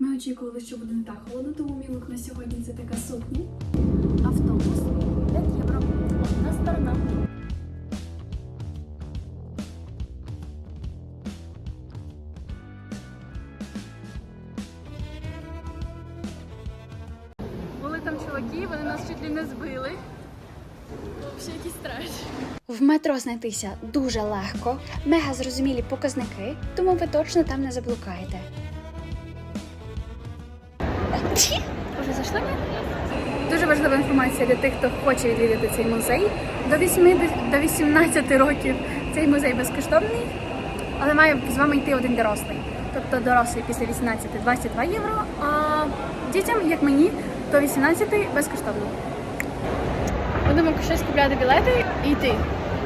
Ми очікували, що буде не так холодно, тому мій лук на сьогодні це така сукня. Автобус 5 євро. Одна сторона. Були там чуваки, вони нас чуть ли не збили. Ще якийсь страш. В метро знайтися дуже легко, мега зрозумілі показники, тому ви точно там не заблукаєте. Вже зайшли ми? Дуже важлива інформація для тих, хто хоче відвідати цей музей. До 80, до 18 років цей музей безкоштовний, але має з вами йти один дорослий. Тобто дорослий після 18 22 євро, а дітям, як мені, до 18 безкоштовно. Будемо щось купляти білети і йти.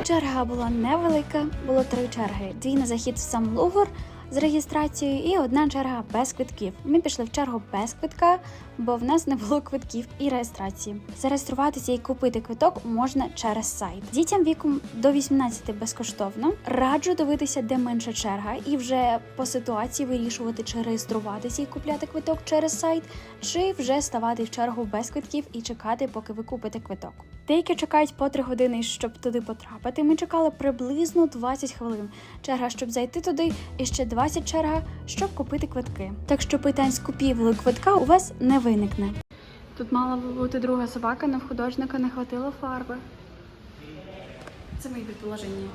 Черга була невелика, було три черги: дві на захід в сам Лугор з реєстрацією і одна черга без квитків. Ми пішли в чергу без квитка, бо в нас не було квитків і реєстрації. Зареєструватися і купити квиток можна через сайт. Дітям віком до 18 безкоштовно. Раджу дивитися, де менша черга, і вже по ситуації вирішувати, чи реєструватися і купляти квиток через сайт, чи вже ставати в чергу без квитків і чекати, поки ви купите квиток. Деякі чекають по 3 години, щоб туди потрапити. Ми чекали приблизно 20 хвилин. Черга, щоб зайти туди, і ще 20 черга, щоб купити квитки. Так що питань з купівлею квитка у вас не виникне. Тут мала би бути друга собака, але в художника не хватило фарби. Це мої предположення.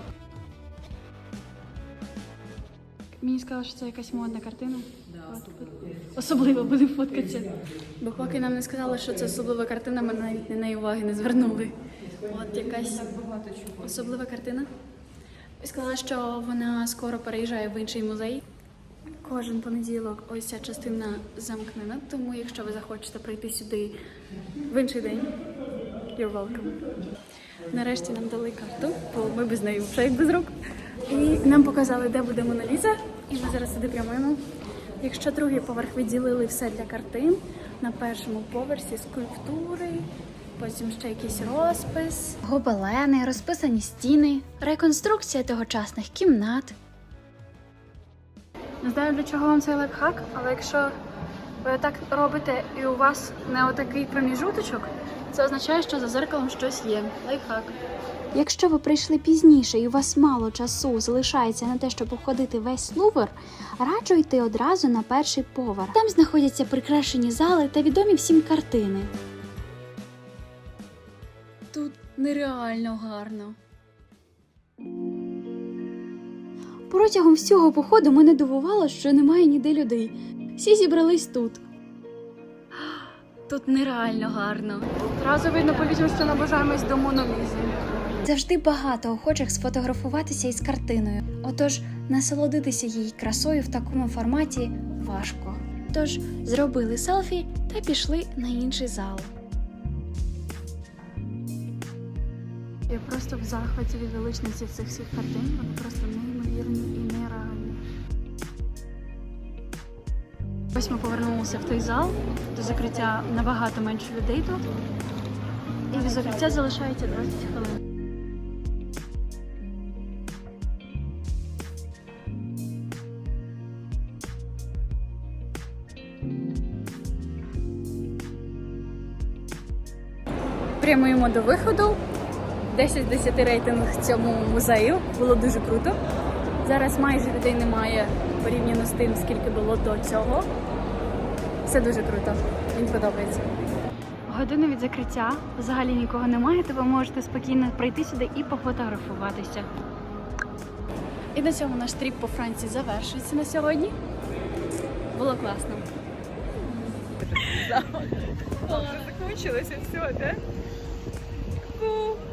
Мені сказали, що це якась модна картина. Особливо будемо фоткатися. Бо поки нам не сказали, що це особлива картина, ми навіть на неї уваги не звернули. От якась особлива картина. Сказала, що вона скоро переїжджає в інший музей. Кожен понеділок ось ця частина замкнена, тому якщо ви захочете прийти сюди в інший день, you're welcome. Нарешті нам дали карту, бо ми без неї вже як без рук. І нам показали, де буде Мона Ліза, і ми зараз сюди прямуємо. Якщо другий поверх відділили все для картин, на першому поверсі скульптури, потім ще якийсь розпис. Гобелени, розписані стіни, реконструкція тогочасних кімнат. Не знаю, для чого вам цей лайфхак, але якщо ви так робите і у вас не отакий проміжуточок, це означає, що за зеркалом щось є. Лайфхак. Якщо ви прийшли пізніше і у вас мало часу залишається на те, щоб обходити весь Лувр, раджу йти одразу на перший поверх. Там знаходяться прикрашені зали та відомі всім картини. Тут нереально гарно. Протягом всього походу мене дивувало, що немає ніде людей. Всі зібрались тут. Тут нереально гарно. Одразу видно що наближаємось до Монолізи. Завжди багато охочих сфотографуватися із картиною. Отож, насолодитися її красою в такому форматі важко. Тож зробили селфі та пішли на інший зал. Я просто в захваті від величності цих всіх картин. Вони просто неймовірні і нереальні. Ось ми повернулися в той зал. До закриття набагато менше людей тут. І до закриття залишається 20 хвилин. Прямуємо до виходу. 10 з 10 рейтинг цьому музею. Було дуже круто. Зараз майже людей немає порівняно з тим, скільки було до цього. Все дуже круто. Мені подобається. Годину від закриття взагалі нікого немає, то ви можете спокійно прийти сюди і пофотографуватися. І на цьому наш тріп по Франції завершується на сьогодні. Було класно. Закончилось и все, да? Cuckoo.